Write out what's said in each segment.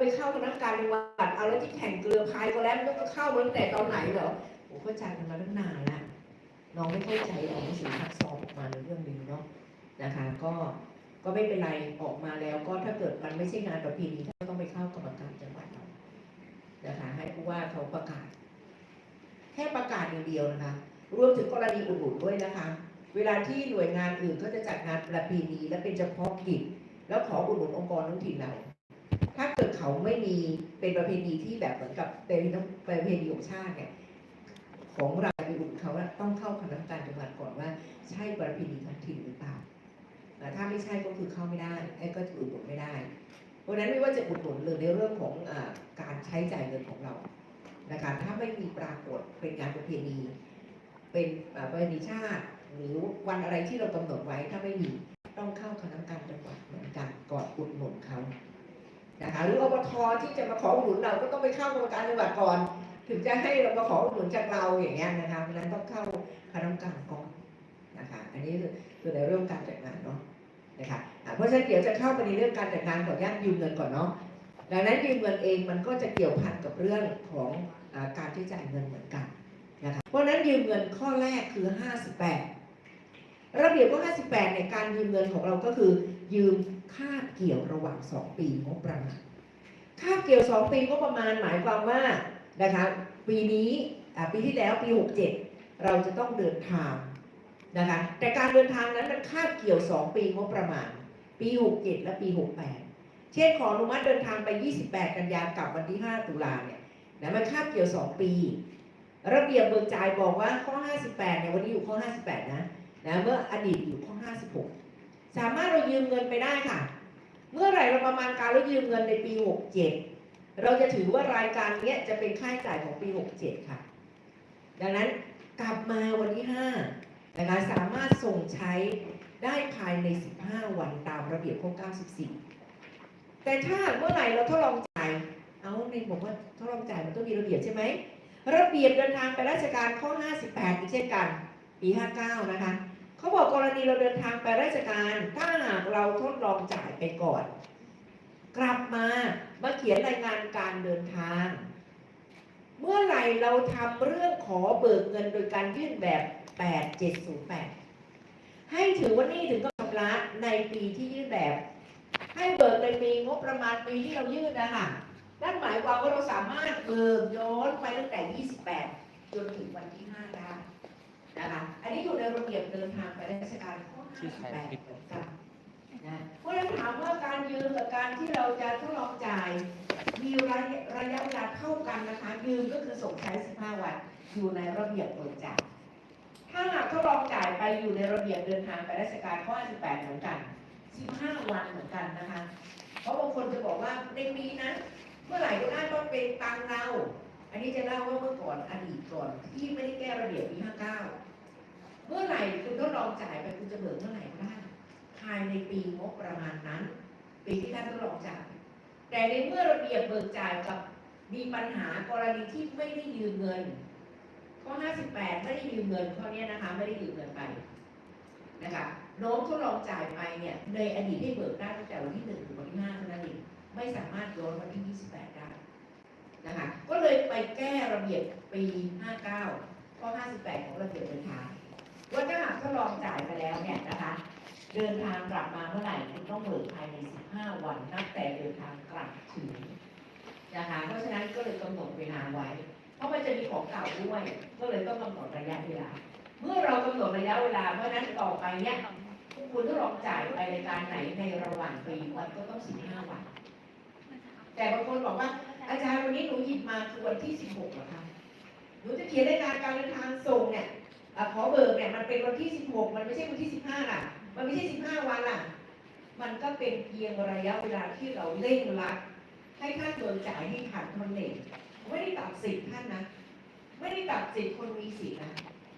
ไปเข้าคณะกรรมการจังหวัดเอาแล้วที่แข่งเกลือพายก็แล้วมันก็เข้ามาตั้งแต่ตอนไหนเหรอโอ้เข้าใจกันมาตั้งนานแล้วน้องไม่เข้าใจออกหนังสือทักซองออกมาในเรื่องนี้เนาะนะคะ ก็ก็ไม่เป็นไรออกมาแล้วก็ถ้าเกิดมันไม่ใช่งานประเพณีก็ต้องไปเข้ากรรมการจังหวัดเรานะคะให้ผู้ว่าเขาประกาศ แค่ประกาศอย่างเดียวนะคะรวมถึงกรณีอุดหนุนด้วยนะคะ เวลาที่หน่วยงานอื่นเขาจะจัดงานประเพณีและเป็นเฉพาะกิจแล้วขออุดหนุนองค์กรท้องถิ่นเรา ถ้าเกิดเขาไม่มีเป็นประเพณีที่แบบเหมือนกับเป็นประเพณีของชาติเนี่ยของเราไปอุดหนุนเขาต้องเข้าคณะกรรมการจังหวัดก่อนว่า ใช่ประเพณีท้องถิ่นหรือเปล่าแต่ถ้าไม่ใช่ก็คือเข้าไม่ได้ไอ้ก็อุดหนุนไม่ได้ เพราะนั้นไม่ว่าจะอุดหนุนหรือในเรื่องของอการใช้จ่ายเงินของเรานะคะถ้าไม่มีปรากฏเป็นงานประเพณี เป็นประเพณีชาติ หรือวันอะไรที่เรากำหนดไว้ถ้าไม่มีต้องเข้าคณะกรรมการจังหวัดเหมือนกันก่อนอุดหนุน หรืออบทที่จะมาขออุดหนุนเราก็ต้องไปเข้ากรรมการจังหวัดก่อน ถึงจะให้เรามาขออุดหนุนจากเราอย่างเงี้ยนะคะเพราะนั้นต้องเข้าคณะกรรมการก่อนนะคะอันนี้คือคือในเรื่องการจัดงานเนาะนะคะะเพราะฉะนั้นเดี๋ยวจะเข้าไปในเรื่องการจัดงานขออนุญาตยืมเงินก่อนเนาะดังนั้นยืมเงินเองมันก็จะเกี่ยวพันกับเรื่องของอการที่จ่ายเงินเหมือนกันนะคะเพราะนั้นยืมเงินข้อแรกคือ 58 ระเบียบข้อ58ในการยืมเงินของเราก็คือ ยืมค่าเกี่ยวระหว่าง 2 ปีงบประมาณ ค่าบเกี่ยว2ปีงบประมาณหมายความว่านะคะปีนี้ปีที่แล้วปี 67 เราจะต้องเดินทางนะคะแต่การเดินทางนั้นมันคาบเกี่ยว 2 ปีงบประมาณ ปี 67 และปี 68 เช่นขออนุมัติเดินทางไป 28 กันยายนกลับวันที่ 5 ตุลาเนี่ยนะมันคาบเกี่ยว 2 ปี ระเบียบเบิกจ่ายบอกว่าข้อ 58เนี่ยวันนี้อยู่ข้อ 58 นะนะเมื่ออดีตอยู่ข้อ 56 สามารถเรายืมเงินไปได้ค่ะ เมื่อไหร่เราประมาณการแล้วยืมเงินในปี 67 เราจะถือว่ารายการนี้จะเป็นค่าใช้จ่ายของปี 67 ค่ะ ดังนั้นกลับมาวันที่5นะคะสามารถส่งใช้ได้ภายใน 15 วันตามระเบียบข้อ94 แต่ถ้าเมื่อไหร่เราทดลองจ่าย เอาในบอกว่าทดลองจ่ายมันต้องมีระเบียบใช่ไหม ระเบียบเดินทางไปราชการข้อ 58อีกเช่นกัน ปี 59 นะคะ เขาบอกกรณีเราเดินทางไปราชการ ถ้าหากเราทดลองจ่ายไปก่อน กลับมามาเขียนรายงานการเดินทาง เมื่อไหร่เราทำเรื่องขอเบิกเงินโดยการยื่นแบบ 8708 ให้ถือว่านี่ถึงกับชำระในปีที่ยื่นแบบ ให้เบิกในปีงบประมาณปีที่เรายื่นนะคะนั่นหมายความว่าเราสามารถเบิกย้อนไปตั้งแต่ 28 จนถึงวันที่ 5 ได้ นะคะอันนี้อยู่ในระเบียบเดินทางไปราชการข้อ58เหมือนกันนะเพราะฉะนั้นถามว่าการยืมกับการที่เราจะทดลองจ่าย มีระยะระยะเวลาเท่ากันนะคะยืมก็คือส่งใช้ 15 วัน อยู่ในระเบียบเบิกจ่ายถ้าหากทดลองจ่ายไปอยู่ในระเบียบเดินทางไปราชการข้อ58เหมือนกัน 15 วันเหมือนกันนะคะ เพราะบางคนจะบอกว่าในปีนั้นเมื่อไหร่ก็ได้ต้องเป็นตังเรา อันนี้จะเล่าว่าเมื่อก่อนอดีตก่อนที่ไม่ได้แก้ระเบียบปี59เก้าเมื่อไหร่คุณทดลองจ่ายไปคุณจะเบิกเมื่อไหร่ก็ได้ภายในปีงบประมาณนั้น ปีที่ท่านทดลองจ่าย แต่ในเมื่อระเบียบเบิกจ่ายกับมีปัญหากรณีที่ไม่ได้ยืมเงินข้อ58 ไม่ได้ยืมเงินข้อเนี้ยนะคะไม่ได้ยืมเงินไปนะคะโน้มทดลองจ่ายไปเนี่ยในอดีตได้เบิกได้ตั้งแต่วันที่1ถึงวันที่5เท่านั้นเองไม่สามารถย้อนวันที่ 28 ได้ นะคะก็เลยไปแก้ระเบียบปี 59ข้อ58 ของระเบียบเดินทางว่าถ้าหากทดลองจ่ายไปแล้วเนี่ยนะคะเดินทางกลับมาเมื่อไหร่คุณต้องเบิกภายใน 15 วันนับแต่เดินทางกลับถึงนะคะเพราะฉะนั้นก็เลยกำหนดเวลาไว้ เพราะมันจะมีของเก่าด้วย ก็เลยต้องกำหนดระยะเวลา เมื่อเรากำหนดระยะเวลาเพราะนั้นต่อไปเนี่ยคุณต้องลองจ่ายไปในการไหนในระหว่างปีมันก็ต้อง 15 วัน แต่บางคนบอกว่า อาจารย์วันนี้หนูหยิบมาคือวันที่ 16เหรอคะหนูจะเขียนรายการการเดินทางส่งเนี่ยอขอเบิกเนี่ยมันเป็นวันที่ 16 มันไม่ใช่วันที่ 15ล่ะ มันไม่ใช่ 15 วันล่ะ มันก็เป็นเพียงระยะเวลาที่เราเร่งรัดให้ท่านโดนจ่ายให้ทันท่านั้นเองไม่ได้ตัดสิทธิ์ท่านนะ ไม่ได้ตัดสิทธิ์คนมีสิทธิ์นะ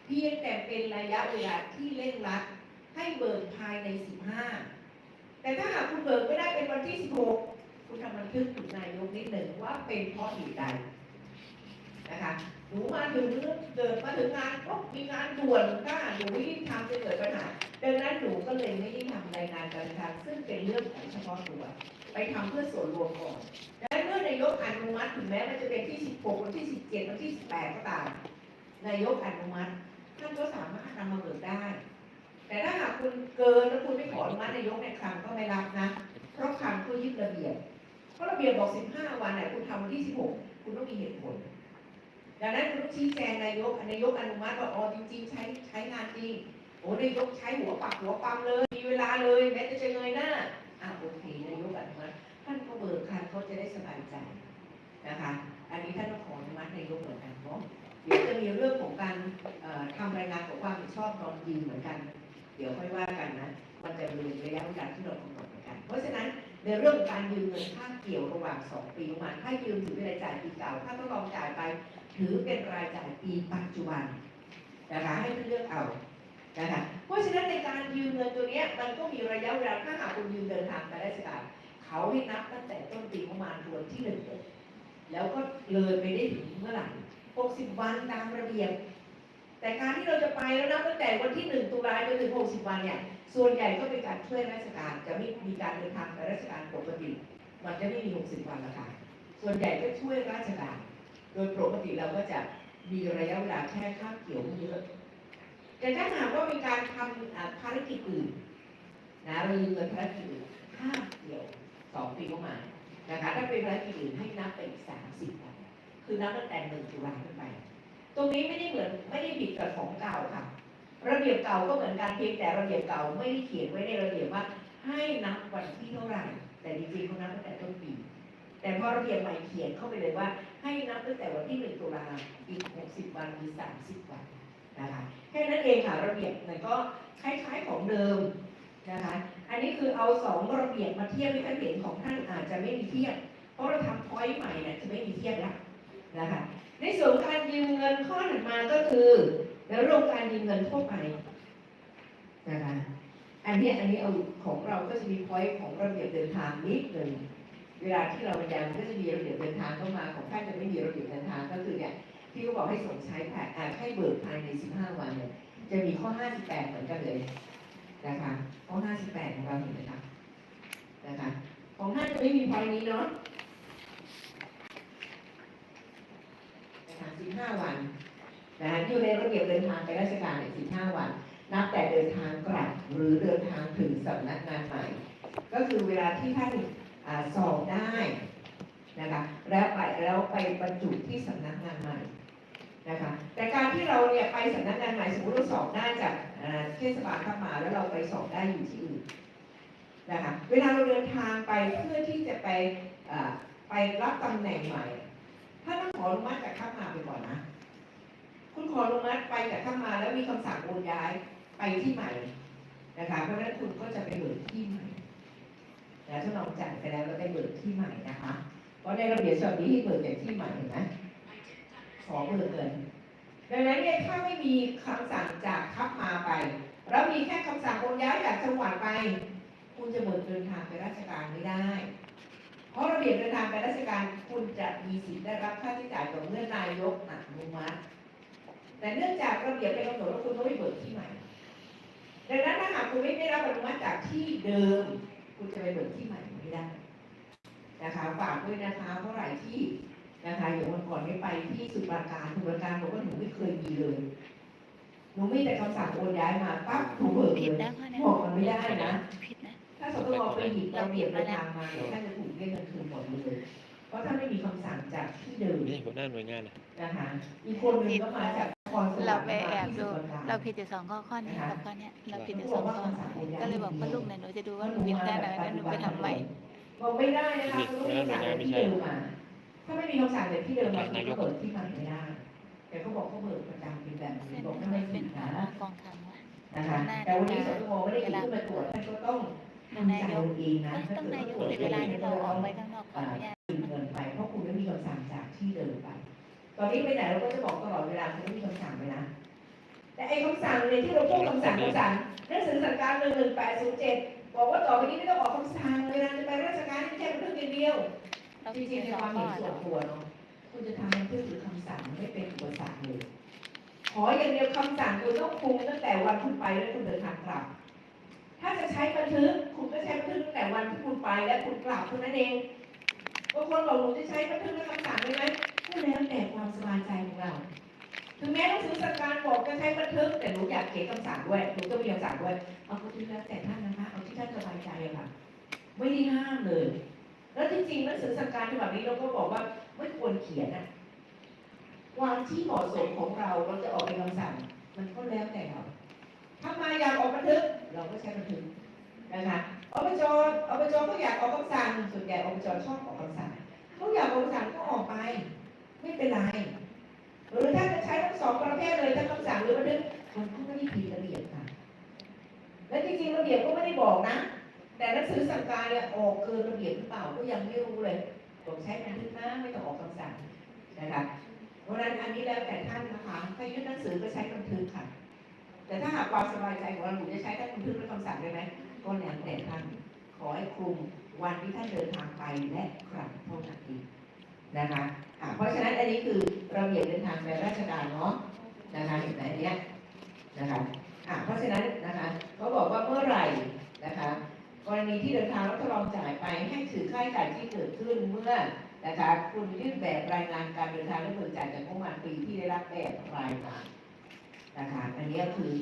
เพียงแต่เป็นระยะเวลาที่เร่งรัดให้เบิกภายใน 15 แต่ถ้าหากคุณเบิกไม่ได้เป็นวันที่ 16 คุณทำบันทึกถึงนายกนิดหนึ่งว่าเป็นเพราะเหตุใดนะคะหนูมาถึงเดินมาถึงงานก็มีงานด่วนก็หนูไม่รีบทำจะเกิดปัญหาดังนั้นหนูก็เลยไม่ได้ทำรายงานการทางซึ่งเป็นเรื่องของเฉพาะตัว ไปทำเพื่อส่วนรวมก่อนดังนั้นเมื่อถึงแม้มันจะเป็นที่ 16 วันที่ 17 วันที่ 18 ก็ตามนายกอนุมัติท่านก็สามารถนำมาเบิกได้ แต่ถ้าหากคุณเกินแล้วคุณไม่ขออนุมัตินายกในคลังก็ไม่รับนะ เพราะคลังก็ยึดระเบียบ เพราะระเบียบบอก15วันเนี่ยคุณทำวันที่16คุณต้องมีเหตุผล ดังนั้นคุณต้องชี้แจงนายกนายกอนุมัติว่าอ๋อจริง ๆ ใช้ใช้งานจริงโอ้นายกใช้หัวปักหัวปั๊มเลย มีเวลาเลยแม้จะเงยหน้าอะโอเคนายกอนุมัติท่านก็เบิกคันเขาจะได้สบายใจนะคะ อันนี้ท่านต้องขออนุมัตินายกเหมือนกันเนาะเดี๋ยวจะมีเรื่องของการทำรายงานของความผิดชอบนอนยืนเหมือนกัน เดี๋ยวค่อยว่ากันนะ มันจะมีระยะเวลาที่เรากำหนด การยืมเงินค่าเกี่ยวระหว่าง 2 ปีประมาณถ้ายืมถือเป็นรายจ่ายปีเก่า ถ้าต้องลองจ่ายไป ถือเป็นรายจ่ายปีปัจจุบันนะคะให้ท่านเลือกเอานะคะเพราะฉะนั้นในการยืมเงินตัวนี้มันก็มีระยะเวลาถ้าหากคุณยืมเดินทางไปราชการเขาให้นับตั้งแต่ต้นปีประมาณเดือนที่หนึ่งเลยแล้วก็เลยไปได้ถึงเมื่อไหร่60 วันตามระเบียบ แต่การที่เราจะไปแล้วนับตั้งแต่วันที่ 1 ตุลาจนถึง 60 วันเนี่ยส่วนใหญ่ก็เป็นการช่วยราชการจะไม่มีการเดินทางไปราชการปกติ มันจะไม่มี 60 วันละค่ะ ส่วนใหญ่ก็ช่วยราชการ โดยปกติเราก็จะมีระยะเวลาแค่คาบเกี่ยวเยอะ แต่ถ้าหากว่ามีการทำภารกิจอื่นนะเรายืมเงินภารกิจอื่นคาบเกี่ยวสองปีก็มานะคะถ้าเป็นภารกิจอื่นให้นับไปอีกสามสิบวันคือนับตั้งแต่หนึ่งตุลาขึ้นไป ตรงนี้ไม่ได้เหมือนไม่ได้ผิดกับของเก่าค่ะ ระเบียบเก่าก็เหมือนกันเพียงแต่ระเบียบเก่าไม่ได้เขียนไว้ในระเบียบว่า ให้นับวันที่เท่าไหร่ แต่จริงๆเขานับตั้งแต่ต้นปี แต่พอระเบียบใหม่เขียนเข้าไปเลยว่า ให้นับตั้งแต่วันที่หนึ่งตุลาอีกหกสิบวันหรือสามสิบวันนะคะแค่นั้นเองค่ะระเบียบมันก็คล้ายๆของเดิมนะคะอันนี้คือเอาสองระเบียบมาเทียบให้ท่านเห็นของท่านอาจจะไม่มีเทียบ เพราะเราทำพอยต์ใหม่เนี่ยจะไม่มีเทียบแล้วนะคะ ในส่วนการยืมเงินข้อถัดมาก็คือในเรื่องการยืมเงินทั่วไปนะคะอันนี้อันนี้เอาของเราก็จะมีพอยต์ของระเบียบเดินทางนิดหนึ่งเวลาที่เราบรรยายมันก็จะมีระเบียบเดินทางเข้ามาของท่านจะไม่มีระเบียบเดินทางก็คือเนี่ยที่เขาบอกให้ส่งใช้แผนอ่ให้เบิกภายใน 15 วันเนี่ยจะมีข้อ 58 เหมือนกันเลยนะคะข้อ 58 ของเราเห็นไหมคะนะคะของท่านจะไม่มีพอยต์นี้เนาะ นะคะ 15 วันนะคะอยู่ในระเบียบเดินทางไปราชการเนี่ย15 วัน นับแต่เดินทางกลับหรือเดินทางถึงสำนักงานใหม่ ก็คือเวลาที่ท่านอสอบได้นะคะแล้วไปแล้วไปบรรจุที่สำนักงานใหม่นะคะแต่การที่เราเนี่ยไปสำนักงานใหม่สมมติเราสอบได้จากเทศบาลข้ามาแล้วเราไปสอบได้อยู่ที่อื่นนะคะเวลาเราเดินทางไปเพื่อที่จะไปไปรับตำแหน่งใหม่ ถ้าต้องขออนุมัติจากข้ามาไปก่อนนะ คุณขออนุมัติไปจากข้ามาแล้วมีคำสั่งโอนย้ายไปที่ใหม่นะคะเพราะฉะนั้นคุณก็จะไปเบิกที่ใหม่นะถ้าลองจ่ายไปแล้วแล้วไปเบิกที่ใหม่นะคะเพราะในระเบียบฉบับนี้ให้เบิกจากที่ใหม่เห็นไหมขอเบิกเงินดังนั้นเนี่ยถ้าไม่มีคำสั่งจากข้ามาไป แล้วมีแค่คำสั่งโอนย้ายจากจังหวัดไป คุณจะเบิกเดินทางไปราชการไม่ได้ ราะระเบียบเดินทางไปราชการคุณจะมีสิทธิ์ได้รับค่าใช้จ่ายต่อเมื่อนายกอนุมัติแต่เนื่องจากระเบียบไปกำหนดว่าคุณต้องไปเบิกที่ใหม่ ดังนั้นถ้าหากคุณไม่ได้รับอนุมัติจากที่เดิม คุณจะไปเบิกที่ใหม่ไม่ได้นะคะฝากด้วยนะคะเพราะหลายที่นะคะอย่างวันก่อนนี้ไปที่สุพรรณการสุพรรณการบอกว่าหนูไม่เคยมีเลยหนูมีแต่คำสั่งโอนย้ายมาปั๊บหนูเบิกเลยนะข้อเนี้ยบอกมันไม่ได้นะผิดนะถ้าสตงไปหยิบระเบียบเดินทางมาเนี่ยท่านจะถูก เรียกเงินคืนหมดเลยเพราะท่านไม่มีคำสั่งจากที่เดิมไม่ใช่หัวหน้าหน่วยงานนะนะคะอีกคนหนึ่งก็มาจากนครสวรเรารค์ไปแอบดูมาที่สกลนคเราผิดอยู่สองข้อข้อนี้กับข้อเนี้ยเราผิดอยู่สองข้อก็เลยบอกว่าลูกเนี่ยหนูจะดูว่าหนูผิดแค่ไหนแล้วหนูไปทำใหม่บอกไม่ได้นะคะคุณต้องมีคำสั่งจากที่เดิมมาถ้าไม่มีคำสั่งจากที่เดิมมาคุณก็เบิกที่ใหม่ไม่ได้แต่เขาบอกเขาเบิกประจำเป็นแบบนี้เส้นบอกทำทำไมไมเป็ผินดหัวนะหน้ากองทัพวะนะคะแต่วันนี้สตงไม่ได้หยิบขึ้นมาตรวจท่านก็ต้อง ทำใจเอาเองนะต้องนายกในเวลาที่เราออกไปข้างนอกขออนุญาตคืนเงินไปเพราะคุณไม่มีคำสั่งจากที่เดิมไป ตอนนี้ไปไหนเราก็จะบอกตลอดเวลาคุณไม่มีคำสั่งไปนะแต่ไอ้คำสั่งเนี่ยที่เราพูดคำสั่งคำสั่งหนังสือสั่งการหนึ่งหนึ่งแปดศูนย์เจ็ดบอกว่าต่อไปนี้ไม่ต้องออกคำสั่งเวลาจะไปราชการไม่ใช่เป็นเรื่องเดียวเราจผิดอริงๆในยู่สอคงวามข้เห็อนส่วนตัวเนาะคุณจะทำบันทึกหรือคำสั่งไม่เป็นอุปสรรคเลยขออย่างเดียวคำสั่งคุณต้องคุมตั้งแต่วันคุณไปและคุณเดินทางกลับ ถ้าจะใช้บันทึกคุณก็ใช้บันทึกตั้งแต่วันที่คุณไปและคุณกลับเท่านั้นเองบางคนบอกหนูจะใช้บันทึกและคำสั่งได้ไหมก็แล้วแต่ความสบายใจของเราถึงแม้หนังสือสั่งการบอกจะใช้บันทึก แต่หนูอยากเขียนคำสั่งด้วยหนูก็มีคำสั่งด้วยเอาก็ที่แล้วแต่ท่านนะคะเอาที่ท่านสบายใจอะค่ะ ไม่ได้ห้ามเลย แล้วจริงๆหนังสือสั่งการฉบับนี้เราก็บอกว่าไม่ควรเขียนอะความที่เหมาะสมของเราเราจะออกเป็นคำสั่ง มันก็แล้วแต่เรา ถ้ามอยากออกบันทึก เราก็ใช้บันทึกนะคะอบจอบจก็อยากออกคำสั่งส่วนใหญ่อบจชอบออกคำสั่งเขาอยากออกคำสั่งก็ออกไป ไม่เป็นไรหรือถ้าจะใช้ทั้งสองประเภทเลยทั้งคำสั่งหรือบันทึกมันก็ไม่ได้ผิดระเบียบค่ะ และจริงๆระเบียบก็ไม่ได้บอกนะ แต่หนังสือสั่งการเนี่ยออกเกินระเบียบหรือเปล่าก็ยังไม่รู้เลยต้องใช้บันทึกนะไม่ต้องออกคำสั่งนะคะเพราะฉะนั้นอันนี้แล้วแต่ท่านนะคะถ้ายื่นหนังสือก็ใช้บันทึกค่ะ แต่ถ้าหากความสบายใจของเราหนูจะใช้ทั้งบันทึกและคำสั่งได้ไหมก็แล้วแต่ท่านขอให้คลุมวันที่ท่านเดินทางไปและกลับเท่านั้นเองนะคะอะเพราะฉะนั้นอันนี้คือระเบียบเดินทางแบบราชการเนาะนะคะเห็นไหมเนี้ยนะคะอะเพราะฉะนั้นนะคะเขาบอกว่าเมื่อไหร่นะคะกรณีที่เดินทางแล้วทดลองจ่ายไปให้ถือค่าใช้จ่ายที่เกิดขึ้นเมื่อนะคะคุณยื่นแบบรายงานการเดินทางและเบิกจ่ายจากงบประมาณปีที่ได้รับแบบรายงาน นะคะอันนี้คือ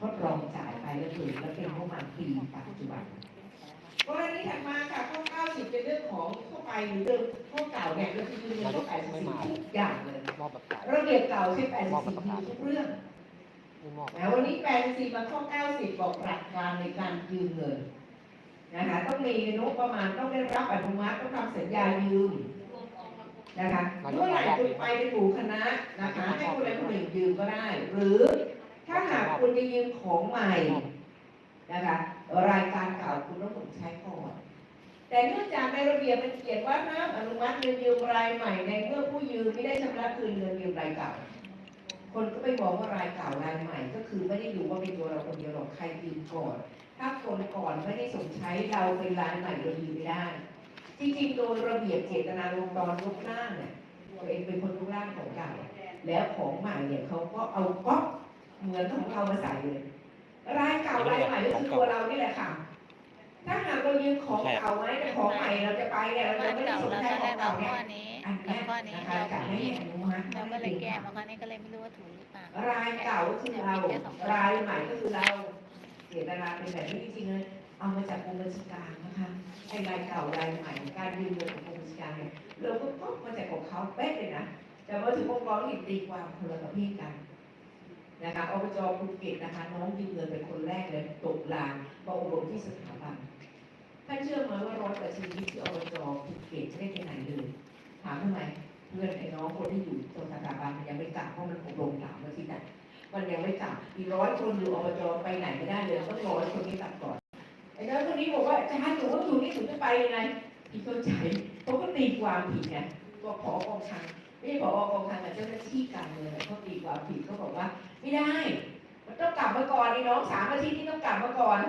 ทดลองจ่ายไปแล้วคือแล้วเป็นงบประมาณปีปัจจุบันกรณีถัดมาค่ะข้อ 90 เป็นเรื่องของทั่วไปหรือเดิมข้อเก่าเนี่ยก็คือยืนยันข้อ84ทุกอย่างเลยเก่าระเบียบเก่าใช่84มีทุกเรื่องไม่มอบนะวันนี้แปลงสีมาข้อ 90 บอกหลักการในการยืมเงินนะคะต้องมีงบประมาณต้องได้รับอนุมัติต้องทำสัญญายืม นะคะเมื่อไหร่คุณไปเป็นหมู่คณะนะคะให้คนใดคนหนึ่งยืมก็ได้ หรือถ้าหากคุณจะยืมของใหม่นะคะรายการเก่าคุณต้องผมใช้ก่อน แต่เนื่องจากในระเบียบมันเขียนว่าห้ามอนุมัติเงินยืมรายใหม่ในเมื่อผู้ยืมไม่ได้ชำระคืนเงินยืมรายเก่า คนก็ไปมองว่ารายเก่ารายใหม่ ก็คือไม่ได้ดูว่าเป็นตัวเราคนเดียวหรอกใครยืมก่อน ถ้าคนก่อนไม่ได้ส่งใช้เราเป็นรายใหม่เรายืมไม่ได้ จริงๆโดยระเบียบเจตนาลงตอนยกร่างเนี่ยตัวเองเป็นคนยกร่างของเก่าแล้วของใหม่เนี่ยเขาก็เอาก๊อกเหมือนของเรามาใส่เลยรายเก่ารายใหม่ก็คือตัวเรานี่แหละค่ะ ถ้าหากเรายืมของเก่าไว้แต่ของใหม่เราจะไปเนี่ยเราข้อจะไม่ได้เก่าส่งแล้วใช้ก็ขอได้งมาเก่าเนี่ยข้อนี้อันกัเนี้บยข้อนี้นะคะเราจะไม่ให้อนุมัติเราก็เลยแก้มาข้อนี้ก็เลยไม่รู้ว่าถูกหรือเปล่ารายเก่าก็คือเรารายใหม่ก็คือเราเจตนาเป็นแบบนี้จริงๆเลย เอามาจากกรมบัญชีกางนะคะไอ้รายเก่ารายใหม่ การยืมเงินของกรมบัญชีกางเนี่ยเราก็ก๊อปมาจากของเขาเป๊ะเลยนะแต่ว่าถึงองค์กรที่ตีความคนละประเภทกันนะคะอบจภูเก็ตนะคะ น้องยืมเงินเป็นคนแรกเลยตกลานมาอบรมที่สถาบันถ้าเชื่อไหมว่าร้อยกว่าชีวิตที่อบจภูเก็ตไม่ได้ไปไหนเลยถามทำไมเพื่อนไอ้น้องคนที่อยู่ตรงสถาบันมันยังไม่กลับเพราะมันอบรมสามอาทิตย์น่ะมันยังไม่กลับอีกร้อยคนอยู่อบจไปไหนไม่ได้เลยต้องรอให้คนนี้กลับก่อน ไอ้น้อยคนนี้บอกว่าอาจารย์หนูว่าอยู่นี่หนูจะไปยังไงพี่เข้าใจเขาก็ตีความผิดไงก็ขอกองทัพไม่ใช่ขอกองทัพแต่เจ้าหน้าที่การเมืองเขาตีความผิดเขาบอกว่า ไม่ได้ มันต้องกลับมาก่อนไอ้น้องสามอาทิตย์ที่ต้องกลับมาก่อน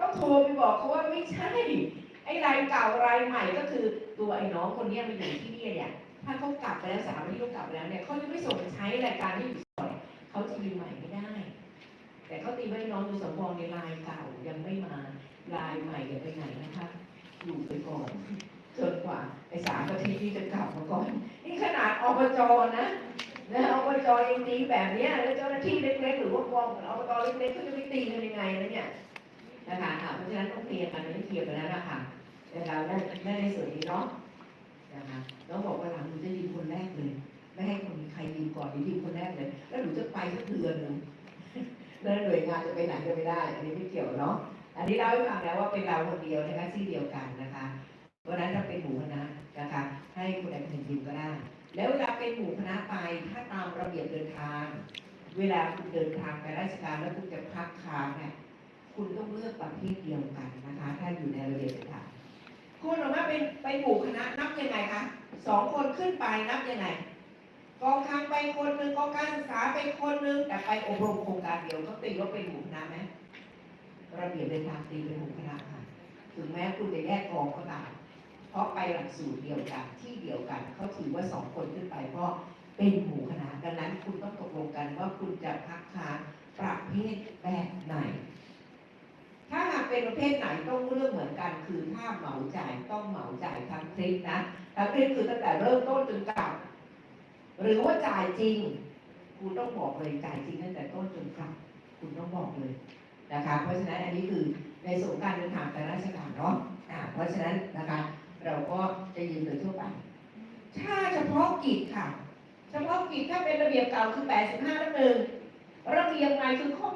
ต้องโทรไปบอกเขาว่าไม่ใช่ไอ้รายเก่ารายใหม่ก็คือตัวไอ้น้องคนนี้มาอยู่ที่นี่เนี่ยถ้าเขากลับไปแล้วสามอาทิตย์เขากลับแล้วเนี่ยเขาจะไม่ส่งใช้รายการที่อยู่ก่อนเขาจะยืมใหม่ไม่ได้ แต่เขาตีไว้น้องดูสำรองในลายก่ายังไม่มา ลายใหม่ยังไปไหนนะคะ อยู่ไปก่อนจนกว่าไอ้สามอาทิตย์ที่จะกลับมาก่อน นี่ขนาดอบ จนะนะอบจเองตีแบบนี้แล้วเจ้าหน้าที่เล็กๆหรือว่ากองอบจเล็กๆเขาจะไปตีกันยังไงนะเนี่ยนะคะอะเพราะฉะนั้นต้องเคลียร์กันไม่เคลียร์ไปแล้วนะคะนะคะนั่นนั่นในส่วนนี้เนาะนะคะน้องบอกว่าหลังหนูจะยืมคนแรกเลย ไม่ให้คนใครยืมก่อนหรือยืมคนแรกเลย แล้วหนูจะไปสักเดือนหนึ่งแล้วหน่วยงานจะไปไหนก็ไม่ได้ อันนี้ไม่เกี่ยวเนาะอันนี้เล่าให้ฟังแล้วว่าเป็นเราคนเดียวนะคะที่เดียวกันนะคะเพราะฉะนั้นถ้าเป็นหมู่คณะนะคะ ให้คนใดคนหนึ่งยืมก็ได้ แล้วเวลาเป็นหมู่คณะไปถ้าตามระเบียบเดินทาง เวลาคุณเดินทางไปราชการแล้วคุณจะพักค้างเนี่ยคุณต้องเลือกประเภทเดียวกันนะคะ ถ้าอยู่ในระเบียบเดินทางคุณออกมาเป็นไปหมู่คณะนับยังไงคะสองคนขึ้นไปนับยังไงกองคลังไปคนหนึ่งกองการศึกษาไปคนหนึ่งแต่ไปอบรมโครงการเดียวเขาตีว่าเป็นหมู่คณะไหมระเบียบเดินทางตีเป็นหมู่คณะค่ะ ถึงแม้คุณจะแยกกองก็ตาม ราะไปหลักสูตรเดียวกันที่เดียวกันเขาถือว่าสองคนขึ้นไปเพราะเป็นหมู่คณะดังนั้นคุณต้องตกลงกันว่าคุณจะพักค้างประเภทแบบไหน ถ้าหากเป็นประเภทไหนต้องเลือกเหมือนกัน คือถ้าเหมาจ่ายต้องเหมาจ่ายทั้งทริปนะทั้งนี้คือตั้งแต่เริ่มต้นจนกลับ หรือว่าจ่ายจริง คุณต้องบอกเลยจ่ายจริงตั้งแต่ต้นจนกลับ คุณต้องบอกเลยนะคะ เพราะฉะนั้นอันนี้คือในส่วนการเดินทางแต่ราชการเนาะอ่าเพราะฉะนั้นนะคะ เราก็จะยืนโดยทั่วไป ถ้าเฉพาะกิจค่ะ เฉพาะกิจถ้าเป็นระเบียบเก่าคือ 85นับหนึ่งระเบียบใหม่คือข้อ 93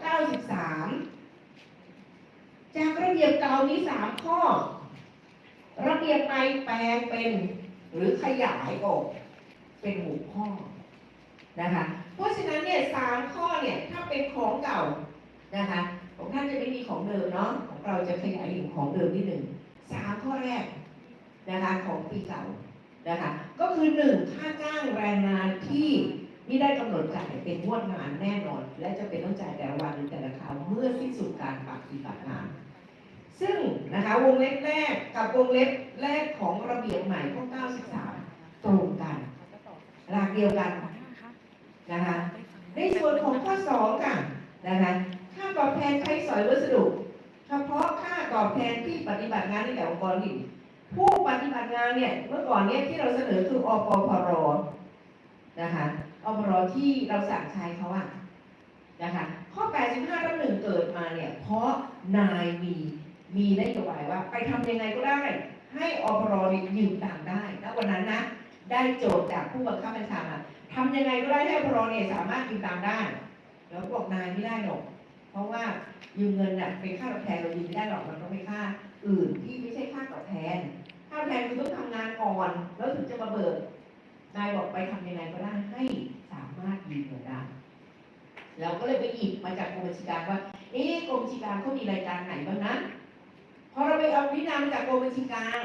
จากระเบียบเก่ามี3ข้อ ระเบียบใหม่แปลงเป็นหรือขยายออกเป็นหกข้อนะคะ เพราะฉะนั้นเนี่ยสามข้อเนี่ยถ้าเป็นของเก่านะคะของท่านจะไม่มีของเดิมเนาะของเราจะขยายอยู่ของเดิมที่หนึ่งสามข้อแรก นะคะของปีเก่านะคะก็คือหนึ่งค่าจ้างแรงงานที่ไม่ได้กำหนดจ่ายเป็นงวดงานแน่นอน และจะเป็นต้องจ่ายแต่ละวันหรือแต่ละคราวเมื่อสิ้นสุดการปฏิบัติงาน ซึ่งนะคะวงเล็บแรกกับวงเล็บแรกของระเบียบใหม่ข้อ93 ตรงกัน หลักเดียวกันนะคะในส่วนของข้อ2ค่ะนะคะค่าตอบแทนใช้สอยวัสดุ เฉพาะค่าตอบแทนที่ปฏิบัติงานในแต่องค์กรนี่ ผู้ปฏิบัติงานเนี่ยเมื่อก่อนเนี่ยที่เราเสนอคืออปพรนะคะอปรที่เราสั่งใช้เขาอะนะคะข้อ 85รับหนึ่งเกิดมาเนี่ยเพราะนายมีมีนโยบายว่า ไปทำยังไงก็ได้ ให้อปรเนี่ยยืมตังได้ณวันนั้นนะได้โจทย์จากผู้บังคับบัญชามาทำยังไงก็ได้ให้อปพรเนี่ยสามารถยืมตังได้ แล้วบอกนายไม่ได้หรอกเพราะว่ายืมเงินน่ะเป็นค่าตอบแทนเรายืมไม่ได้หรอกมันต้องเป็นค่าอื่นที่ไม่ใช่ค่าตอบแทนาแทนคือต้องทำงานก่อน แล้วถึงจะมาเบิกนายบอกไปทำยังไงก็ได้ให้สามารถยืมเงินได้เราก็เลยไปหยิบมาจากกรมบัญชีกลารว่า เอ๊ะกรมบัญชีกลารเขามีรายการไหนบ้างนะพอเราไปเอาวินามาจากกรมบัญชีกลาร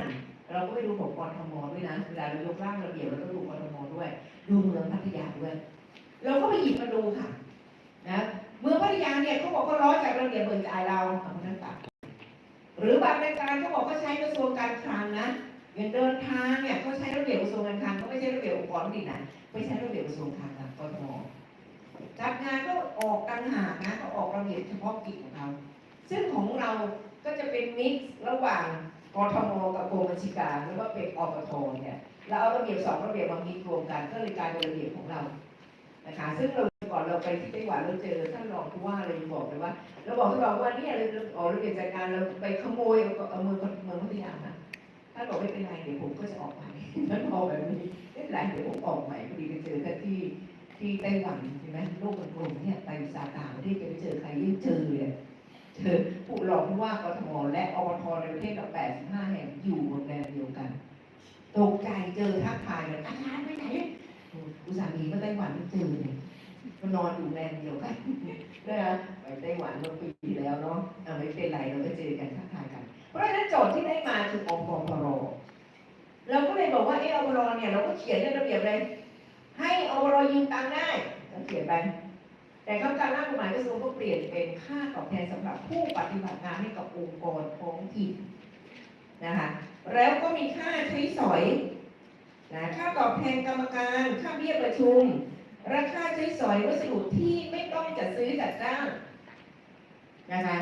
เราก็ไปดูของกรทมด้วยนะเวลาเรายกร่างระเบียบเราก็ดูกรทมด้วย ดูเมืองพัทยาด้วย เราก็ไปหยิบมาดูค่ะ นะเมืองพัทยาเนี่ยเขาบอกเขาล้อจากระเบียบเบิกจ่ายเราเอานั่นตัด หรือบางรายการเขาบอกเขาใช้กระทรวงการคลังนะอย่างเดินทางเนี่ยเขาใช้ระเบียบกระทรวงการคลังเขาไม่ใช่ระเบียบองค์กรดินะไม่ใช่ระเบียบกระทรวงการคลังกทมจัดงานก็ออกต่างหากนะเขาออกระเบียบเฉพาะกิจของเราซึ่งของเราก็จะเป็นมิกซ์ระหว่างกทมกับกรมบัญชีกลารแล้วก็เป็นอปทเนี่ยเราเอาระเบียบสองระเบียบมามิกรวมกันก็เลยกลายเป็นระเบียบของเรานะคะซึ่งเรา ก่อนเราไปที่ไต้หวันเราเจอท่านรองผู้ว่าเรายังบอกเลยว่าเราบอกท่านรองว่าเนี่ยเราออกระเบียบจัดการเราไปขโมยเอาเอมือเมืองพัทยามาท่านบอกไม่เป็นไรเดี๋ยวผมก็จะออกใหม่ท่านบอกแบบนี้ไม่เป็นไรเดี๋ยวผมออกใหม่พอดีไปเจอท่านที่ที่ไต้หวันใช่ไหมโลกมันกลมเนี่ยไปอุตาหกรรมประเทศจะไปเจอใครยิ่งเจอเลยเจอผู้รองผู้ว่ากทมและอบทในประเทศเรา85 แห่งอยู่โรงแรมเดียวกันตกใจเจอทักทายเลยอาจารย์ไปไหนอุตส่าห์หนีมาไต้หวันไม่เจอเลย ก็นอนอยู่แลนเดียวกันนะคะไปไต้หวันเมื่อปีที่แล้วเนาะไม่เป็นไรเราก็เจอกันทักทายกัน เพราะฉะนั้นโจทย์ที่ได้มาคืออปพรเราก็เลยบอกว่าเอออปพรเนี่ยเราก็เขียนในระเบียบเลย ให้อปพรยืมตังได้ก็เขียนไปแต่คำการร่างกฎหมายกระทรวงก็เปลี่ยนเป็นค่าตอบแทนสำหรับผู้ปฏิบัติงานให้กับองค์กรท้องถิ่นนะคะแล้วก็มีค่าใช้สอยนะค่าตอบแทนกรรมการ ค่าเบี้ยประชุม ราคาใช้สอยวัสดุที่ไม่ต้องจัดซื้อจัดจ้างนะคะ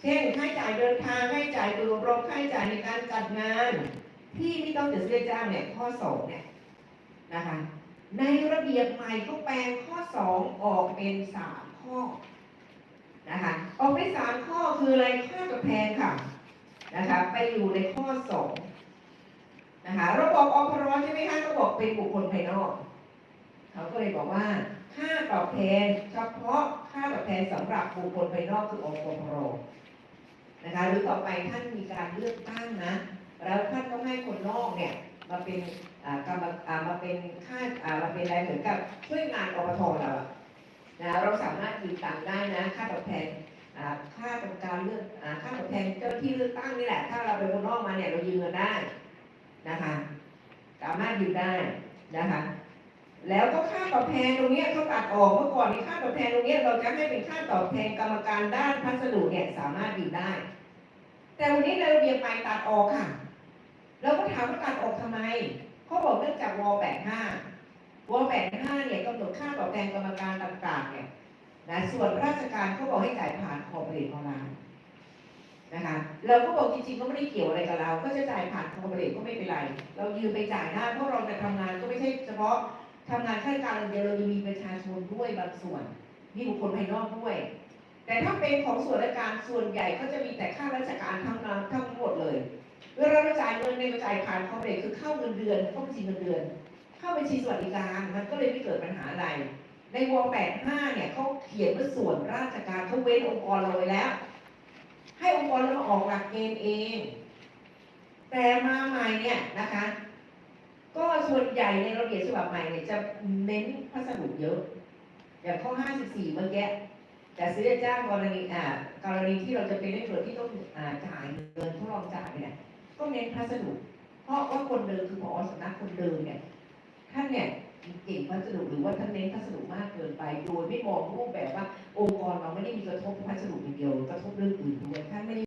เช่นค่าจ่ายเดินทางค่าจ่ายตัวรมค่าจ่ายในการจัดงาน ที่ไม่ต้องจัดซื้อจ้างเนี่ยข้อสองเนี่ยนะคะในระเบียบใหม่เขาแปลงข้อสองออกเป็นสามข้อนะคะออกเป็นสามข้อคืออะไรค่าตอบแทนค่ะนะคะไปอยู่ในข้อสองนะคะราบอกอพรใช่ไหมคะก็บอกเป็นบุคคลภายนอก เขาก็เลยบอกว่า ค่าตอบแทนเฉพาะค่าตอบแทนสำหรับบุคคลภายนอกคืออปพรนะคะหรือต่อไปท่านมีการเลือกตั้งนะ แล้วท่านต้องให้คนนอกเนี่ยมาเป็นอ่ากรรมามาเป็นค่ามาเป็นอะไรเหมือนกับช่วยงานอปพเราอะนะเราสามารถยืมตังได้นะค่าตอบแทนค่าตอบการเลือกค่าตอบแทนเจ้าที่เลือกตั้งนี่แหละ ถ้าเราเป็นคนนอกมาเนี่ยเรายืมเงินได้นะคะ สามารถยืมได้นะคะ แล้วก็ค่าตอบแทนตรงนี้เขาตัดออกเมื่อก่อนในค่าตอบแทนตรงนี้เราจะให้เป็นค่าตอบแทนกรรมการด้านพัสดุเนี่ยสามารถยืมได้ แต่วันนี้ในระเบียบใหม่ตัดออกค่ะเราก็ถามว่าตัดออกทำไมเขาบอกเนื่องจากว85ว85เนี่ยกำหนดค่าตอบแทนกรรมการต่างๆเนี่ยนะส่วนราชการเขาบอกให้จ่ายผ่านคอร์ปอเรทออนไลน์นะคะเราก็บอกจริงๆก็ไม่ได้เกี่ยวอะไรกับเรา ก็จะจ่ายผ่านคอมเมก็ไม่เป็นไร เรายืมไปจ่ายได้เพราะเราจะทำงานก็ไม่ใช่เฉพาะ ทำงานข้าราชการเดียวเรายังมีประชาชนด้วยบางส่วน มีบุคคลภายนอกด้วย แต่ถ้าเป็นของส่วนราชการส่วนใหญ่ก็จะมีแต่ข้าราชการทั้งนั้นทั้งหมดเลยเวลาเราจ่ายเงินในจ่ายผ่านคอมเมคือเข้าเงินเดือนเข้าบัญชีเงินเดือน เข้าบัญชีสวัสดิการมันก็เลยไม่เกิดปัญหาอะไร ในวง85เนี่ยเขาเขียนว่าส่วนราชการเขาเว้นองค์กรเราไว้แล้ว ให้องค์กรเรามาออกหลักเกณฑ์เอง แต่มาใหม่เนี่ยนะคะ ก็ส่วนใหญ่ในระเบียบฉบับใหม่เนี่ยจะเน้นพัสดุเยอะ อย่างข้อ 54 เมื่อกี้แต่ซื้อจ้างกรณีอ่ากรณีที่เราจะเป็นในส่วนที่ต้องอ่าจ่ายเงินทดลองจ่ายเนี่ย ก็เน้นพัสดุ เพราะว่าคนเดิมคือพอสำนักคนเดิมเนี่ยท่านเนี่ยเก่งพัสดุหรือว่าท่านเน้นพัสดุมากเกินไป โดยไม่มองรูปแบบว่าองค์กรเราไม่ได้มีกระทบพัสดุอย่างเดียวกระทบเรื่องอื่นด้วยท่านไม่ได้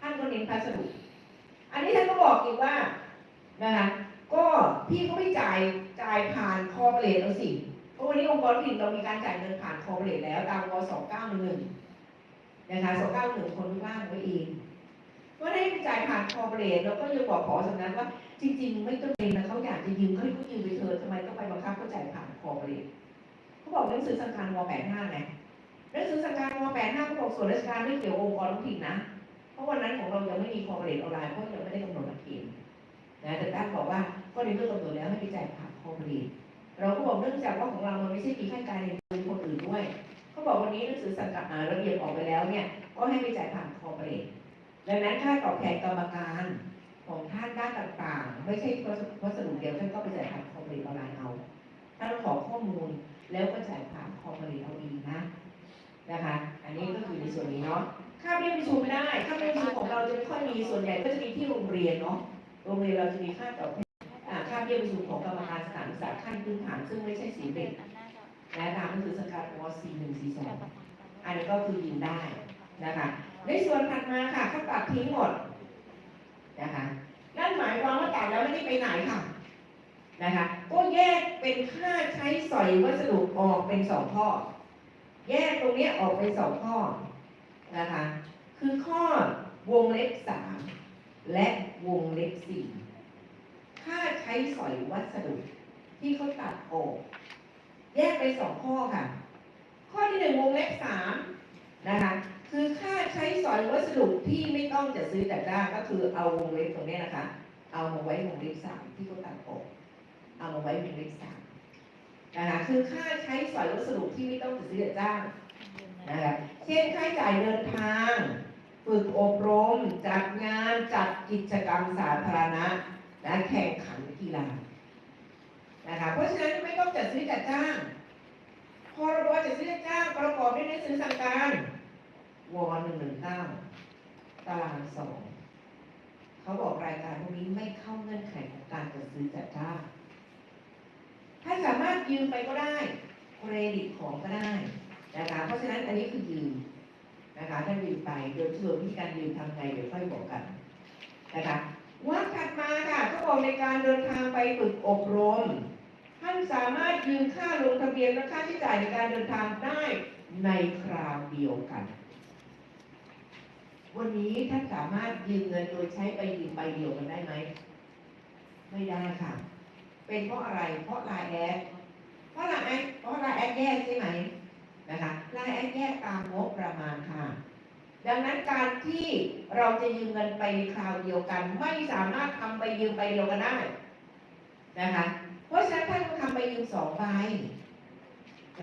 ท่านก็เน้นพัสดุ อันนี้ท่านก็บอกอีกว่านะคะ ก็พี่ก็ไม่จ่ายจ่ายผ่านคอร์ปอเรทเอาสิ เพราะวันนี้องค์กรผลิตเรามีการจ่ายเงินผ่านคอร์ปอเรทแล้วตามว2911นะคะ291คนที่ว่างไว้เองก็ได้ไปจ่ายผ่านคอร์ปอเรทแล้วก็ยังบอกขอสำนักว่า จริง ๆ ไม่จำเป็นนะเขาอยากจะยืมเขาให้เขายืมไปเถอะทำไมต้องไปบังคับเขาจ่ายผ่านคอร์ปอเรทเขาบอกหนังสือสังการว85ไงหนังสือสังการว85เขาบอกส่วนราชการไม่เกี่ยวองค์กรท้องถิ่นนะ เพราะวันนั้นของเรายังไม่มีคอร์ปอเรทออนไลน์เพราะยังไม่ได้กำหนดหลักเกณฑ์ นะแต่ด้านบอกว่าก็ในเมื่อกำหนดแล้วให้ไปจ่ายผ่านคอร์ปอเรทเราก็บอกเนื่องจากว่าของเรามันไม่ใช่มีขั้นการในคนอื่นด้วยเขาบอกวันนี้หนังสือสังกัดอ่าระเบียบออกไปแล้วเนี่ย ก็ให้ไปจ่ายผ่านคอร์ปอเรทดังนั้นค่าตอบแทนกรรมการของท่านด้านต่างๆ ไม่ใช่วัสดุเดียวท่านก็ไปจ่ายผ่านคอมเมดี้ออนไลน์เอาท่านขอข้อมูลแล้วก็จ่ายผ่านคอมเมดี้เอาเองนะนะคะ อันนี้ก็คือในส่วนนี้เนาะค่าเบี้ยประชุมไม่ได้ ค่าเบี้ยประชุมของเราจะไม่ค่อยมีส่วนใหญ่ก็จะมีที่โรงเรียนเนาะ โรงเรียนเราจะมีค่าตอบแทนอ่ค่าเบี้ยประชุมของกรรมการสถานศึกษาขั้นพื้นฐานซึ่งไม่ใช่สีเด็กและตามหนังสือสังกัดว .4 1 4 2อันนี้ก็คือยืนได้นะคะ ในส่วนถัดมาค่ะเขาตัดทิ้งหมดนะคะนั่นหมายความว่าตัดแล้วไม่ได้ไปไหนค่ะนะคะ ก็แยกเป็นค่าใช้สอยวัสดุออกเป็นสองข้อ แยกตรงนี้ออกเป็นสองข้อนะคะ คือข้อวงเล็บสาม และวงเล็บสี่ค่าใช้สอยวัสดุที่เขาตัดออก แยกเป็นสองข้อค่ะ ข้อที่หนึ่งวงเล็บสามนะคะคือค่าใช้สอยวัสดุที่ไม่ต้องจะซื้อจากด้านก็คือเอาวงเล็บตรงนี้นะคะ เอามาไว้วงเล็บสามที่เขาตัดออก เอามาไว้วงเล็บสามนะคะคือค่าใช้สอยวัสดุที่ไม่ต้องจะซื้อจากจ้างนะคะเช่นค่าใช้จ่ายเดินทาง ฝึกอบรม จัดงานจัดกิจกรรมสาธารณะ และแข่งขันกีฬานะคะเพราะฉะนั้นไม่ต้องจัดซื้อจัดจ้างพรบจัดซื้อจัดจ้างประกอบด้วยหนังสือสั่งการวหนึ่งหนึ่งเก้าตารางสองเขาบอกรายการพวกนี้ไม่เข้าเงื่อนไขของการจัดซื้อจัดจ้างถ้าสามารถยืมไปก็ได้ เครดิตของก็ได้นะคะเพราะฉะนั้นอันนี้คือยืม นะคะท่านยืมไปโดยส่วนที่การยืมทำไงเดี๋ยวค่อยบอกกันนะคะวัดถัดมาค่ะเขาบอกในการเดินทางไปฝึกอบรม ท่านสามารถยืมค่าลงทะเบียนและค่าใช้จ่ายในการเดินทางได้ในคราวเดียวกัน วันนี้ท่านสามารถยืมเงินโดยใช้ไปยืมใบเดียวกันได้ไหม ไม่ได้ค่ะ เป็นเพราะอะไร เพราะลายแอดเพราะลายแอดเพราะลายแอดแยกใช่ไหม นะคะลายแอดแยกตามงบประมาณค่ะ ดังนั้นการที่เราจะยืมเงินไปในคราวเดียวกัน ไม่สามารถทำไปยืมไปเดียวกันได้นะคะเพราะฉะนั้นท่านทำไปยืมสองใบ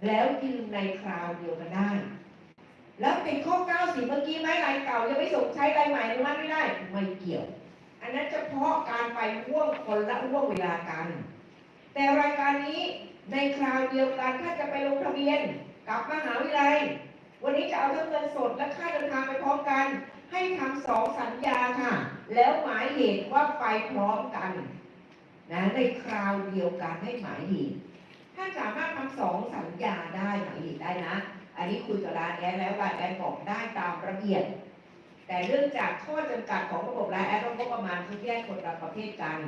แล้วยืมในคราวเดียวกันได้ แล้วเป็นข้อ90เมื่อกี้ไหมลายเก่ายังไม่ส่งใช้ลายใหม่อนุมัติไม่ได้ไม่เกี่ยว อันนั้นเฉพาะการไปห่วงคนละห่วงเวลากัน แต่รายการนี้ในคราวเดียวกันถ้าจะไปลงทะเบียน กับมหาวิทยาลัย วันนี้จะเอาทั้งเงินสดและค่าเดินทางไปพร้อมกัน ให้ทำสองสัญญาค่ะ แล้วหมายเหตุว่าไปพร้อมกันนะในคราวเดียวกันให้หมายเหตุถ้าสามารถทำสองสัญญาได้หมายเหตุได้นะ อันนี้คุยกับรานแอนแล้วรานแอนบอกได้ตามระเบียบแต่เรื่องจากข้อจำกัดของระบบรานแอนต้องงบประมาณคือแยกคนละประเภทกัน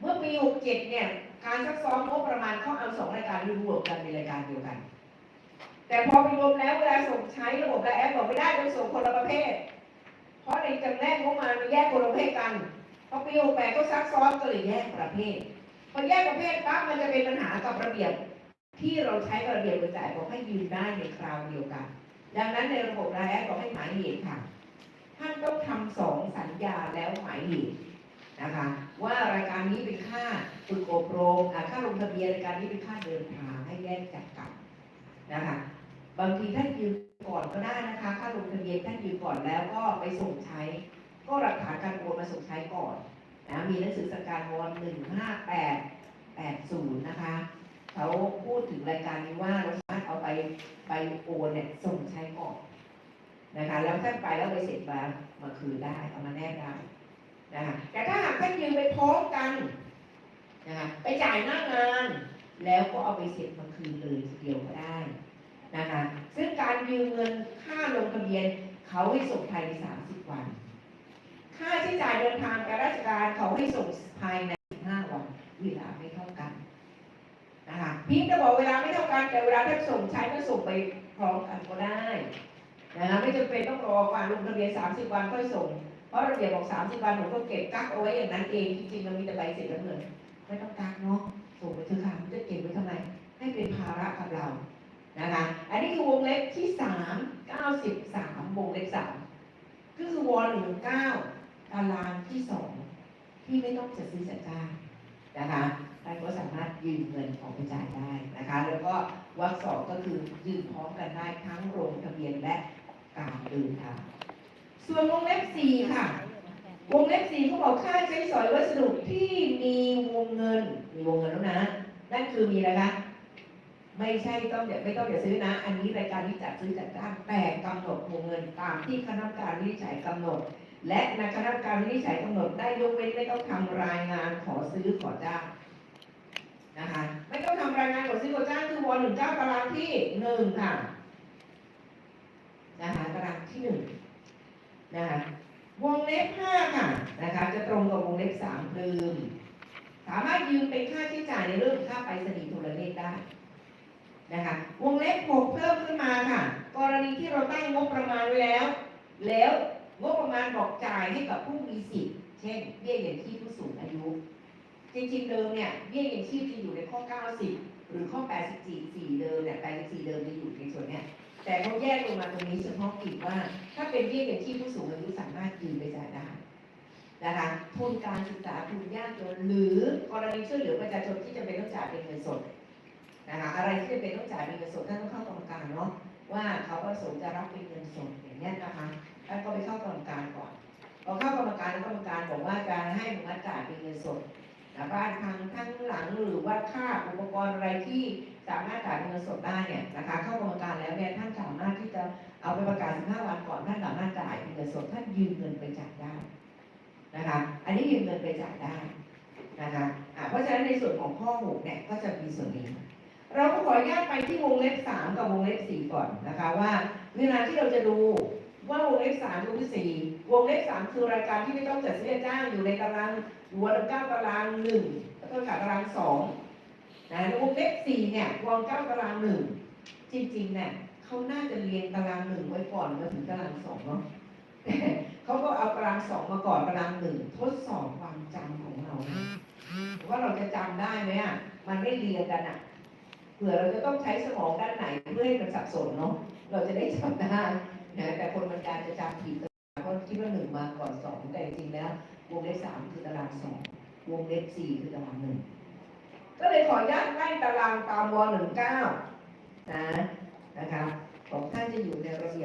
เมื่อปี 67 เนี่ย การซักซ้อมงบประมาณเขาเอาสองรายการรวมกันในรายการเดียวกัน แต่พอไปรวมแล้วเวลาส่งใช้ระบบรานแอนบอกไม่ได้ต้องส่งคนละประเภท เพราะในจำแนกงบประมามันแยกคนละประเภทกันพอปีหกแปดก็ซักซ้อนก็เลยแยกประเภทพอแยกประเภทปั๊บมันจะเป็นปัญหากับระเบียบ ที่เราใช้ระเบียบกระจายบอกให้ยืนได้ในคราวเดียวกัน ดังนั้นในระบบรายแอดบอกให้หมายเหตุค่ะท่านต้องทำสองสัญญาแล้วหมายเหตุนะคะว่ารายการนี้เป็นค่าฝึกอบรมอ่าค่าลงทะเบียนรายการนี้เป็นค่าเดินทางให้แยกจากกันนะคะ บางทีท่านยืมก่อนก็ได้นะคะค่าลงทะเบียนท่านยืมก่อนแล้วก็ไปส่งใช้ ก็หลักฐานการโอนมาส่งใช้ก่อนนะมีหนังสือสังการวอนหนึ่งห้าแปดแปดศูนย์นะคะเขาพูดถึงรายการนี้ว่าเราสามารถเอาไปไปโอนเนี่ยส่งใช้ก่อนนะคะแล้วท่านไปแล้วไปเสร็จมามาคืนได้เอามาแนบได้นะคะแต่ถ้าหากท่านยืมไปพร้อมกันนะคะไปจ่ายหน้างาน แล้วก็เอาไปเสร็จมาคืนเลยทีเดียวก็ได้ นะคะซึ่งการยืมเงินค่าลงทะเบียนเขาให้ส่งภายใน 30 วัน ค่าใช้จ่ายเดินทางการราชการเขาให้ส่งภายใน 15 วันเวลาไม่เท่ากันนะคะพิมพ์จะบอกเวลาไม่เท่ากันแต่เวลาท่าส่งใช้ก็ส่งไปพร้อมกันก็ได้นะคะไม่จำเป็นต้องรอการลงทะเบียน 30 วันค่อยส่ง เพราะระเบียบบอก 30 วันผมก็เก็บกักเอาไว้อย่างนั้นเองจริงๆมันมีแต่ใบเสร็จแล้วเงินไม่ต้องกักเนาะส่งไปเถอะค่ะมันจะเก็บไว้ทำไมให้เป็นภาระกับเรา นะคะ อันนี้คือวงเล็บที่สามเก้าสิบสามวงเล็บสามก็คือวอลหนึ่งเก้าตารางที่สองที่ไม่ต้องจัดซื้อจัดจ้างนะคะท่านก็สามารถยืมเงินออกไปจ่ายได้นะคะ แล้วก็วรรคสองก็คือยืมพร้อมกันได้ทั้งลงทะเบียนและการเดินทางส่วนวงเล็บสี่ค่ะ วงเล็บสี่เขาบอกค่าใช้สอยวัสดุที่มีวงเงิน มีวงเงินแล้วนะ นั่นคือมีอะไรคะ ไม่ใช่ต้องอย่าไม่ต้องอย่าซื้อนะ อันนี้รายการที่จัดซื้อจัดจ้างแต่กำหนดวงเงินตามที่คณะกรรมการวินิจฉัยกำหนด และในคณะกรรมการวินิจฉัยกำหนดได้ยกเว้นไม่ต้องทำรายงานขอซื้อขอจ้างนะคะไม่ต้องทำรายงานขอซื้อขอจ้างคือวอหนึ่งเจ้าตารางที่หนึ่งค่ะนะคะตารางที่หนึ่งนะคะวงเล็บห้าค่ะนะคะจะตรงกับวงเล็บสามเดิมสามารถยืมเป็นค่าใช้จ่ายในเรื่องค่าไปรษณีโทรเลขได้ นะคะวงเล็บหกเพิ่มขึ้นมาค่ะ กรณีที่เราตั้งงบประมาณไว้แล้ว แล้วงบประมาณบอกจ่ายให้กับผู้มีสิทธิ์เช่นเบี้ยอย่างชีพผู้สูงอายุ จริงๆเดิมเนี่ยเบี้ยอย่างชีพจะอยู่ในข้อ 90 หรือข้อ 84 4 เดิมเนี่ย84 เดิมจะอยู่ในส่วนเนี้ยแต่เขาแยกลงมาตรงนี้เฉพาะกิจว่า ถ้าเป็นเบี้ยอย่างชีพผู้สูงอายุสามารถยืมไปจ่ายได้นะคะทุนการศึกษาทุนยากจนหรือกรณีช่วยเหลือประชาชนที่จะเป็นต้องจ่ายเป็นเงินสด นะคะอะไรที่จะเป็นต้องจ่ายเป็นเงินสดท่านต้องเข้ากรรมการเนาะว่าเขาประสงค์จะรับเป็นเงินสดอย่างนี้นะคะท่านก็ไปเข้ากรรมการก่อนพอเข้ากรรมการแล้วกรรมการบอกว่าจะให้มัติจ่ายเป็นเงินสดนะบ้านทางทั้งหลังหรือว่าค่าอุปกรณ์อะไรที่สามารถจ่ายเป็นเงินสดได้เนี่ยนะคะเข้ากรรมการแล้วเนี่ยท่านสามารถที่จะเอาไปประกาศ 15 วันก่อนท่านสามารถจ่ายเป็นเงินสดท่านยืมเงินไปจ่ายได้นะคะอันนี้ยืมเงินไปจ่ายได้นะคะอ่าเพราะฉะนั้นในส่วนของข้อ6เนี่ยก็จะมีส่วนนี้ เราก็ขออนุญาตไปที่วงเล็บ3กับวงเล็บ4ก่อนนะคะว่า เวลาที่เราจะดูว่าวงเล็บ3วงเล็บ4วงเล็บ3คือรายการที่ไม่ต้องจัดซื้อจ้างอยู่ในตารางหัวเก้าตารางหนึ่งแล้วก็ตารางสองนะวงเล็บ4เนี่ยวงเก้าตารางหนึ่งจริงๆเนี่ยเขาน่าจะเรียนตารางหนึ่งไว้ก่อนมาถึงตารางสองเนาะเขาก็เอาตารางสองมาก่อนตารางหนึ่งทดสอบความจำของเราว่าเราจะจำได้ไหมอะมันไม่เรียงกันอะ เผื่อเราจะต้องใช้สมองด้านไหนเพื่อให้มันสับสนเนาะเราจะได้จำได้นะแต่คนบรรดาจะจำผิดเพราะคิดว่าหนึ่งมาก่อนสองแต่จริงๆแล้ววงเล็บสามคือตารางสองวงเล็บสี่คือตารางหนึ่งก็เลยขออนุญาตไล่ตารางตามวหนึ่งเก้านะนะครับของท่านจะอยู่ในระเบียบ